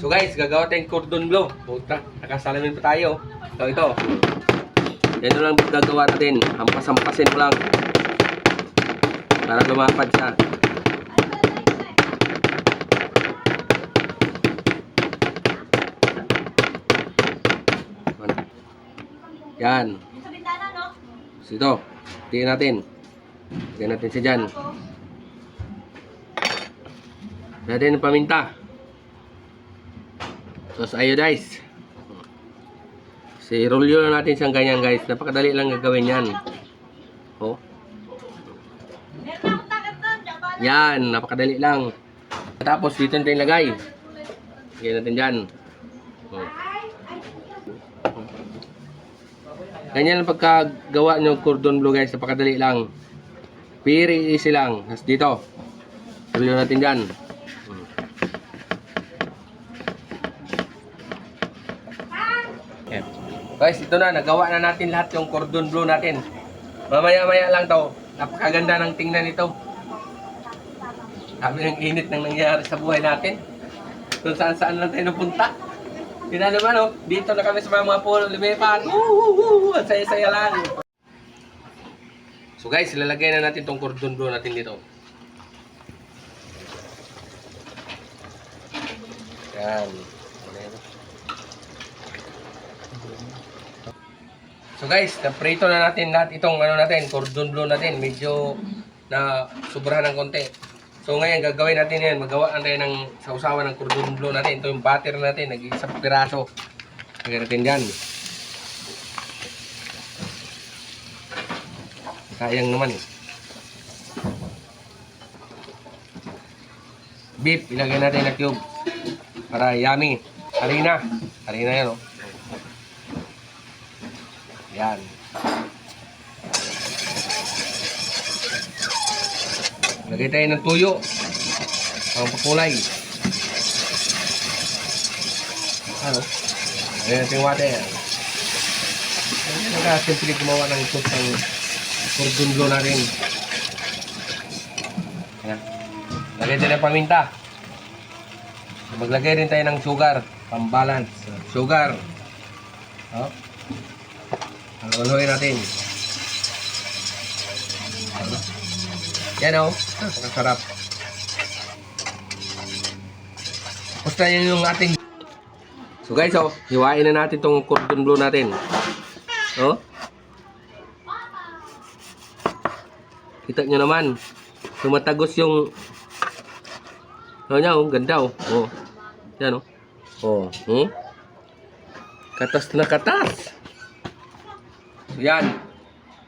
So guys, gagawa tayong cordon bleu. Puta, nakasalamin pa tayo. So ito. Yan lang gagawa natin. Hampas-hampasin mo lang. Para lumapad siya. Yan. So ito. Tingnan natin. Tingnan natin siya dyan. Natin ang paminta. Tapos iodize. Si rolyo lang natin siyang ganyan guys. Napakadali lang gagawin yan. Oh. Yan. Napakadali lang. Tapos dito natin ilagay. Lagyan natin dyan. Oh. Ganyan lang pagkagawa nyo cordon bleu guys. Napakadali lang. Very easy lang. Tapos dito. Rolyo natin dyan. Guys, ito na. Nagawa na natin lahat yung cordon bleu natin. Mamaya-maya lang to. Napakaganda ng tingnan ito. Sabi ng init nang nangyayari sa buhay natin. Kung saan saan lang tayo napunta. Yun na naman oh, dito na kami sa mga, pulo lumipat. Woo! Ang saya-saya lang. So guys, ilalagay na natin tong cordon bleu natin dito. Yan. So guys, naprito na natin lahat itong ano natin, cordon bleu natin. Medyo na sobrahan ng konti. So ngayon gagawin natin yan, magawa natin ng sausawan ng cordon bleu natin. Ito yung butter natin, nag-iisang piraso. Lagyan natin dyan. Sayang naman eh. Beef, ilagay natin na cube. Para yummy. Harina. Harina yan oh. Yan. Lagay tayo ng tuyo. Ang pakulay. Ano? Lagay natin water. Na simple gumawa ng soup ng cordon bleu natin. Ayan. Lagay din ng paminta. Maglagay rin tayo ng sugar. Pambalance. Sugar. Oh. Haluin natin. Ano? Yan o. Oh. Napakasarap. Tapos na yun yung ating... So guys, oh, hiwain na natin tong cordon bleu natin. Oh. Kita nyo naman. Tumatagos yung... Ano niya, oh, ganda oh. Oh. Yan oh. Oh. Hmm? Katas na katas. So yan.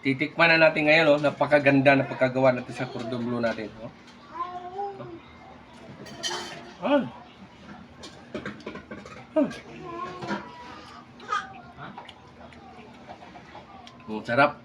Titikman na natin ngayon, oh. Napakaganda na pagkagawa natin sa cordon bleu natin. Oh. Ah. Ah. Hmm, sarap.